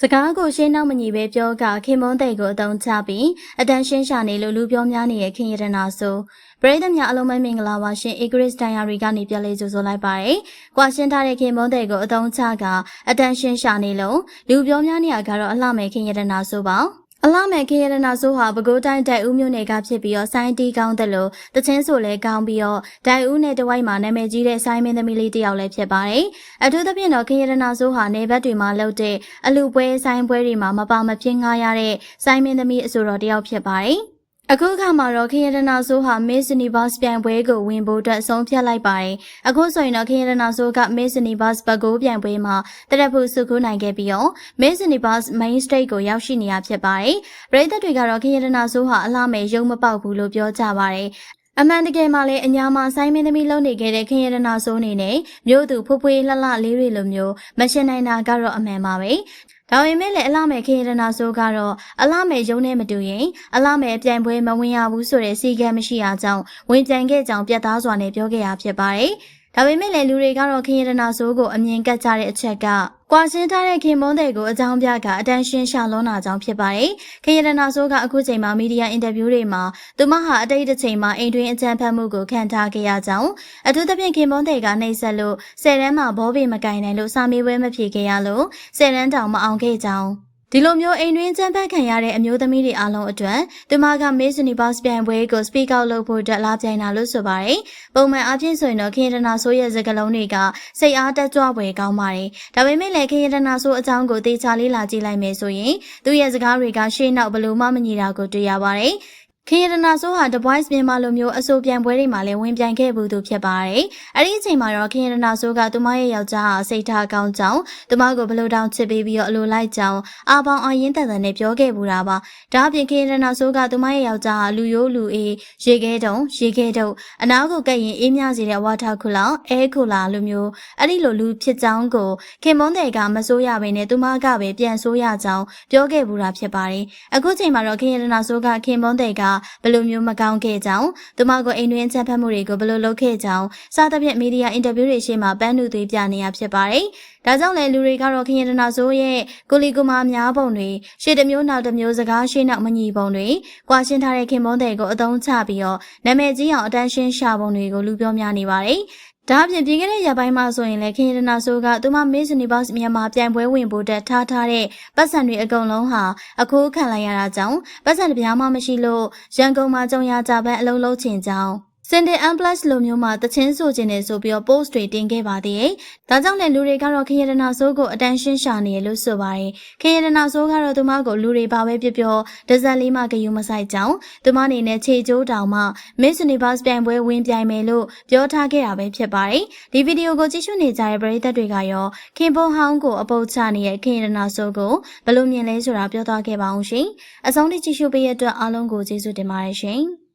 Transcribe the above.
စကားကိုရှင်းနောက်မညီပဲပြောကခင်မွန်းတဲ့ကိုအတုံးချပြီးအတန်ရှင်းရှာနေလို့လူပြောများနေတဲ့ခင်ရတနာဆိုပရိသတ်များအလုံးမမင်္ဂလာပါရှင် Igris Diary ကနေပြန်လေးကြိုဆိုလိုက်ပါရယ်။ကွာရှင်းထားတဲ့ခင်မွန်းတဲ့ကိုအတုံးချကအတန်ရှင်းရှာနေလို့လူပြောများနေရကတော့အလှမဲ့ခင်ရတနာဆိုပါ အလားမဲ့ခေရတနာဆိုးဟာပဲခူးတိုင်းတိုက်ဦးမြို့နယ်ကဖြစ်ပြီးတော့ဆိုင်းတီကောင်းတယ်လို့တချင်းဆိုလဲကောင်းပြီးတော့တိုက်ဦးနယ်တဝိုက်မှာနာမည်ကြီးတဲ့ဆိုင်းမင်းသမီးလေးတစ်ယောက်လည်းဖြစ်ပါတယ်။အထူးသဖြင့်တော့ခေရတနာဆိုးဟာနေဘက်တွေမှာလှုပ်တဲ့အလူပွဲဆိုင်းပွဲတွေမှာမပါမဖြစ်ငှားရတဲ့ဆိုင်းမင်းသမီးအဆိုတော်တစ်ယောက်ဖြစ်ပါတယ်။ အခုခါမှာတော့ခရဒနာဆိုးဟာ Miss Universe ပြိုင်ပွဲကိုဝင်ဖို့အတွက်ဆုံးဖြတ်လိုက်ပါတယ်။အခုဆိုရင်တော့ခရဒနာဆိုးက Miss Universe ဘကိုးပြိုင်ပွဲမှာတရက်ဖို့စုခုနိုင်ခဲ့ပြီးတော့ Miss Universe Main Stage ကိုရောက်ရှိနေရဖြစ်ပါတယ်။ပရိသတ်တွေကတော့ခရဒနာဆိုးဟာအလားမဲ့ရုံမပေါက်ဘူးလို့ပြောကြပါတယ်။ အမှန်တကယ်မှလည်းအညာမှာဆိုင်းမင်းသမီးလုံနေခဲ့တဲ့ခင်ရတနာဆိုးနေနဲ့မြို့သူဖွဖွေးလှလှလေးတွေလိုမျိုးမရှင်နိုင်တာကတော့အမှန်ပါပဲဒါပေမဲ့လည်းအလားမဲ့ခေရနာဆိုကတော့အလားမဲ့ရုံးနဲ့မတူရင်အလားမဲ့ပြိုင်ပွဲမဝင်ရဘူးဆိုတဲ့စီကံမရှိအားကြောင့်ဝင်ကြံခဲ့ကြောင်ပြတ်သားစွာနဲ့ပြောခဲ့ရဖြစ်ပါတယ်။ ဒါပေမဲ့လည်းလူတွေကတော့ခေရနာဆိုကိုအမြင်ကတ်ကြတဲ့အချက်ကကွာရှင်းထားတဲ့ခင်မွန်းတဲ့ကိုအကြောင်းပြကအတန်းရှင်းရှာလွန်နာကြောင်းဖြစ်ပါတယ်။ခေရနာဆိုကအခုချိန်မှာမီဒီယာအင်တာဗျူးတွေမှာသူမဟာအတိတ်တစ်ချိန်မှာအိမ်တွင်းအကြံဖတ်မှုကိုခံထားခဲ့ရကြောင်းအထူးသဖြင့်ခင်မွန်းတဲ့ကနှိပ်စက်လို့ဆယ်တန်းမှာဘောပေမကင်နိုင်လို့စာမေးပွဲမဖြေခဲ့ရလို့ဆယ်တန်းတောင်မအောင်ခဲ့ကြောင်း ဒီလိုမျိုးအိမ်တွင်းချမ်းဖတ်ခံရတဲ့အမျိုးသမီးတွေအားလုံးအတွက်သူမက Miss Universe ပြိုင်ပွဲကို speak out လုပ်ဖို့အတွက်လာပြိုင်တာလို့ဆိုပါတယ်။ပုံမှန်အားဖြင့်ဆိုရင်တော့ခင်ရတနာဆိုးရဲ့စကားလုံးတွေကစိတ်အားတက်ကြွဖွယ်ကောင်းပါတယ်။ဒါပေမဲ့လည်းခင်ရတနာဆိုးအကြောင်းကိုသေချာလေးလာကြည့်လိုက်မယ်ဆိုရင်သူ့ရဲ့စကားတွေကရှေ့နောက်ဘလို့မှမညီတာကိုတွေ့ရပါတယ်။ ခေရနာဆိုးဟာ The Voice မြန်မာလိုမျိုးအဆိုပြိုင်ပွဲတွေမှာလည်းဝင်ပြိုင်ခဲ့ဘူးသူဖြစ်ပါတယ်။အဲဒီအချိန်မှာတော့ခေရနာဆိုးကသူမရဲ့ယောက်ျားဟာစိတ်ထားကောင်းကြောင်းသူမကိုဘလို့တောင်ချစ်ပေးပြီးတော့အလိုလိုက်ကြောင်းအာပေါင်အရင်တန်တန်နဲ့ပြောခဲ့ဘူးတာပါ။ဒါအပြင်ခေရနာဆိုးကသူမရဲ့ယောက်ျားဟာလူရိုးလူအေးရေခဲတုံရေခဲတုံအနာကိုကပ်ရင်အေးမြစေတဲ့ဝါတာခုလောင်အဲခုလာလိုမျိုးအဲ့ဒီလိုလူဖြစ်ကြောင်းကိုခင်မွန်းတဲ့ကမစိုးရဘဲနဲ့သူမကပဲပြန်ဆိုးရကြောင်းပြောခဲ့ဘူးတာဖြစ်ပါတယ်။အခုချိန်မှာတော့ခေရနာဆိုးကခင်မွန်းတဲ့ကဘယ်လိုမျိုးမကောင်းခဲ့ကြောင်းသူမကိုအိမ်တွင်းချက်ဖက်မှုတွေကိုဘယ်လိုလုပ်ခဲ့ကြောင်းစသဖြင့်မီဒီယာအင်တာဗျူးတွေရှေ့မှာပန်းနုသွေးပြနေရဖြစ်ပါတယ်။ဒါကြောင့်လည်းလူတွေကတော့ခရင်ဒနာဆိုးရဲ့ကိုလီကူမာများပုံတွေရှေ့တစ်မျိုးနောက်တစ်မျိုးစကားရှေ့နောက်မညီပုံတွေ၊ကွာရှင်းထားတဲ့ခင်မုန်းတဲ့ကိုအသုံးချပြီးတော့နာမည်ကြီးအောင်အတန်းရှင်းရှာပုံတွေကိုလူပြောများနေပါတယ်။ ဒါအပြင်ပြည်ခဲ့တဲ့ရပိုင်းမှာဆိုရင်လည်းခင်ရနာဆိုးကသူမ Miss Universe မြန်မာပြိုင်ပွဲဝင်ဖို့တက်ထားထားတဲ့ပတ်စံတွေအကုန်လုံးဟာအခုခံလိုက်ရတာကြောင့်ပတ်စံတစ်ပြားမှမရှိလို့ရန်ကုန်မှာကြုံရကြပန်းအလုံးလုံးချင်ကြောင်း စင်တင်အမ်ပလတ်လိုမျိုးမှာတချင်းဆိုခြင်းနဲ့ဆိုပြီးတော့ post တွေတင်ခဲ့ပါသေးတယ်။ဒါကြောင့်လည်းလူတွေကတော့ခရရနာဆိုးကိုအတန်ရှင်းရှာနေရလို့ဆိုပါတယ်။ခရရနာဆိုးကတော့သူမကိုလူတွေပါပဲပြပြောဒဇက်လေးမှဂယုမဆိုင်ကြောင်းသူမအနေနဲ့ခြေကျိုးတောင်မှ Miss Universe ပြိုင်ပွဲဝင်ပြိုင်မယ်လို့ပြောထားခဲ့တာပဲဖြစ်ပါတယ်။ဒီဗီဒီယိုကိုကြည့်ရှုနေကြတဲ့ပရိသတ်တွေကရောခင်ဘုံဟောင်းကိုအပုတ်ချနေတဲ့ခရရနာဆိုးကိုဘယ်လိုမြင်လဲဆိုတာပြောသွားခဲ့ပါအောင်ရှင်။အဆုံးထိကြည့်ရှုပေးရတဲ့အတွက်အားလုံးကိုကျေးဇူးတင်ပါတယ်ရှင်။